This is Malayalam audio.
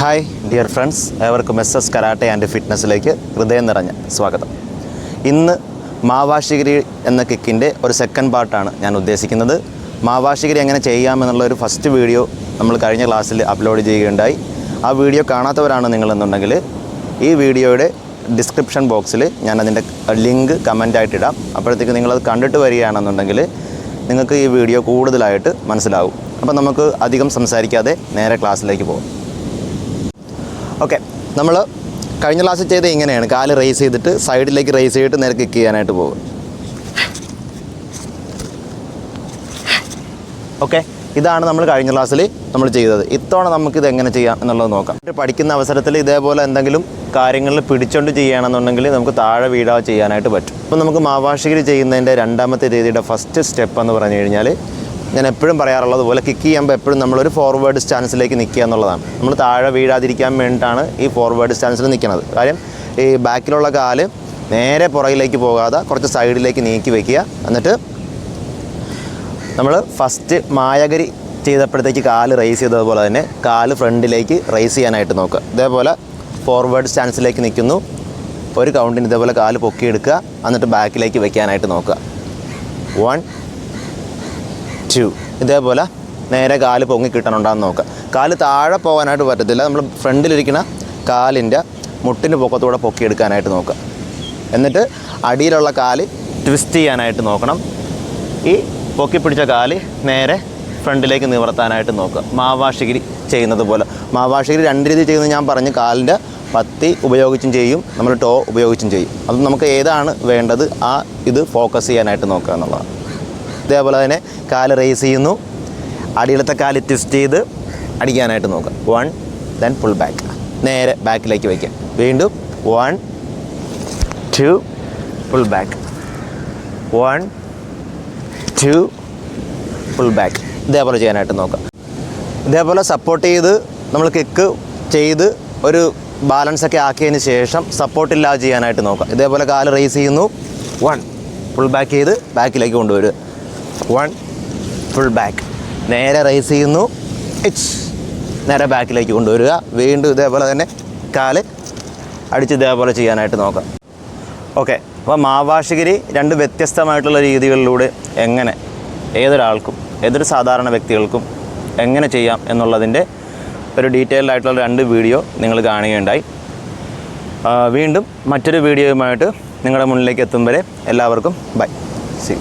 Hi dear friends. ഏവർക്കും എസ് എസ് കരാട്ടെ ആൻഡ് ഫിറ്റ്നസ്സിലേക്ക് ഹൃദയം നിറഞ്ഞ സ്വാഗതം. ഇന്ന് മാവാശിഗിരി എന്ന കിക്കിന്റെ ഒരു സെക്കൻഡ് പാർട്ടാണ് ഞാൻ ഉദ്ദേശിക്കുന്നത്. മാവാശിഗിരി എങ്ങനെ ചെയ്യാമെന്നുള്ള ഒരു ഫസ്റ്റ് വീഡിയോ നമ്മൾ കഴിഞ്ഞ ക്ലാസ്സിൽ അപ്ലോഡ് ചെയ്യുകയുണ്ടായി. ആ വീഡിയോ കാണാത്തവരാണ് നിങ്ങളെന്നുണ്ടെങ്കിൽ ഈ വീഡിയോയുടെ ഡിസ്ക്രിപ്ഷൻ ബോക്സിൽ ഞാൻ അതിന്റെ ലിങ്ക് കമന്റായിട്ടിടാം അപ്പോഴത്തേക്ക് നിങ്ങളത് കണ്ടിട്ട് വരികയാണെന്നുണ്ടെങ്കിൽ നിങ്ങൾക്ക് ഈ വീഡിയോ കൂടുതലായിട്ട് മനസ്സിലാവും. അപ്പോൾ നമുക്ക് അധികം സംസാരിക്കാതെ നേരെ ക്ലാസ്സിലേക്ക് പോകാം ഓക്കെ നമ്മൾ കഴിഞ്ഞ ക്ലാസ്സിൽ ചെയ്ത് ഇങ്ങനെയാണ്. കാൽ റേസ് ചെയ്തിട്ട് സൈഡിലേക്ക് റേസ് ചെയ്തിട്ട് നേരെ കിക്ക് ചെയ്യാനായിട്ട് പോകും ഓക്കെ ഇതാണ് നമ്മൾ കഴിഞ്ഞ ക്ലാസ്സിൽ നമ്മൾ ചെയ്തത്. ഇത്തവണ നമുക്കിത് എങ്ങനെ ചെയ്യാം എന്നുള്ളത് നോക്കാം. പഠിക്കുന്ന അവസരത്തിൽ ഇതേപോലെ എന്തെങ്കിലും കാര്യങ്ങളിൽ പിടിച്ചോണ്ട് ചെയ്യുകയാണെന്നുണ്ടെങ്കിൽ നമുക്ക് താഴെ വീടാ ചെയ്യാനായിട്ട് പറ്റും. അപ്പോൾ നമുക്ക് മാവാഷികരി ചെയ്യുന്നതിന്റെ രണ്ടാമത്തെ രീതിയുടെ ഫസ്റ്റ് സ്റ്റെപ്പ് എന്ന് പറഞ്ഞു കഴിഞ്ഞാൽ ഞാൻ എപ്പോഴും പറയാറുള്ളത് പോലെ കിക്ക് ചെയ്യുമ്പോൾ എപ്പോഴും നമ്മളൊരു ഫോർവേഡ് സ്റ്റാൻസിലേക്ക് നിൽക്കുക എന്നുള്ളതാണ്. നമ്മൾ താഴെ വീഴാതിരിക്കാൻ വേണ്ടിയിട്ടാണ് ഈ ഫോർവേഡ് സ്റ്റാൻസിൽ നിൽക്കുന്നത് കാര്യം ഈ ബാക്കിലുള്ള കാൽ നേരെ പുറകിലേക്ക് പോകാതെ കുറച്ച് സൈഡിലേക്ക് നീക്കി വെക്കുക. എന്നിട്ട് നമ്മൾ ഫസ്റ്റ് മായകരി ചെയ്തപ്പോഴത്തേക്ക് കാൽ റേസ് ചെയ്തതുപോലെ തന്നെ കാൽ ഫ്രണ്ടിലേക്ക് റേസ് ചെയ്യാനായിട്ട് നോക്കുക. ഇതേപോലെ ഫോർവേഡ് സ്റ്റാൻസിലേക്ക് നിൽക്കുന്നു. ഒരു കൗണ്ടിന് ഇതേപോലെ കാൽ പൊക്കിയെടുക്കുക. എന്നിട്ട് ബാക്കിലേക്ക് വെക്കാനായിട്ട് നോക്കുക. വൺ ടു ഇതേപോലെ നേരെ കാൽ പൊങ്ങി കിട്ടണുണ്ടാന്ന് നോക്കുക കാൽ താഴെ പോകാനായിട്ട് പറ്റത്തില്ല. നമ്മൾ ഫ്രണ്ടിലിരിക്കുന്ന കാലിന്റെ മുട്ടിന് പൊക്കത്തൂടെ പൊക്കിയെടുക്കാനായിട്ട് നോക്കുക എന്നിട്ട് അടിയിലുള്ള കാൽ ട്വിസ്റ്റ് ചെയ്യാനായിട്ട് നോക്കണം. ഈ പൊക്കി പിടിച്ച കാൽ നേരെ ഫ്രണ്ടിലേക്ക് നിവർത്താനായിട്ട് നോക്കുക മാവാഷിഗിരി ചെയ്യുന്നത് പോലെ. മാവാഷിഗിരി രണ്ട് രീതി ചെയ്യുന്നത് ഞാൻ പറഞ്ഞു. കാലിന്റെ പത്തി ഉപയോഗിച്ചും ചെയ്യും. നമ്മൾ ടോ ഉപയോഗിച്ചും ചെയ്യും. അത് നമുക്ക് ഏതാണ് വേണ്ടത്? ആ ഇത് ഫോക്കസ് ചെയ്യാനായിട്ട് നോക്കുക എന്നുള്ളതാണ്. ഇതേപോലെ തന്നെ കാൽ റേസ് ചെയ്യുന്നു. അടിയിലത്തെ കാൽ ട്വിസ്റ്റ് ചെയ്ത് അടിക്കാനായിട്ട് നോക്കുക വൺ ദെൻ ഫുൾ ബാക്ക് നേരെ ബാക്കിലേക്ക് വയ്ക്കുക വീണ്ടും one two full back one two full back ഇതേപോലെ ചെയ്യാനായിട്ട് നോക്കുക ഇതേപോലെ സപ്പോർട്ട് ചെയ്ത് നമ്മൾ കിക്ക് ചെയ്ത് ഒരു ബാലൻസ് ഒക്കെ ആക്കിയതിന് ശേഷം സപ്പോർട്ടില്ലാതെ ചെയ്യാനായിട്ട് നോക്കുക ഇതേപോലെ കാൽ റേസ് ചെയ്യുന്നു. വൺ ഫുൾ ബാക്ക് ചെയ്ത് ബാക്കിലേക്ക് കൊണ്ടുവരിക. വൺ ഫുൾ ബാക്ക് നേരെ റൈസ് ചെയ്യുന്നു. എച്ച് നേരെ ബാക്കിലേക്ക് കൊണ്ടുവരിക. വീണ്ടും ഇതേപോലെ തന്നെ കാൽ അടിച്ച് ഇതേപോലെ ചെയ്യാനായിട്ട് നോക്കാം. ഓക്കെ അപ്പോൾ മാവാഷിഗിരി രണ്ട് വ്യത്യസ്തമായിട്ടുള്ള രീതികളിലൂടെ എങ്ങനെ ഏതൊരാൾക്കും ഏതൊരു സാധാരണ വ്യക്തികൾക്കും എങ്ങനെ ചെയ്യാം എന്നുള്ളതിന്റെ ഒരു ഡീറ്റെയിൽഡ് ആയിട്ടുള്ള രണ്ട് വീഡിയോ നിങ്ങൾ കാണുകയുണ്ടായി. വീണ്ടും മറ്റൊരു വീഡിയോയുമായിട്ട് നിങ്ങളുടെ മുന്നിലേക്ക് എത്തും വരെ എല്ലാവർക്കും ബൈ സി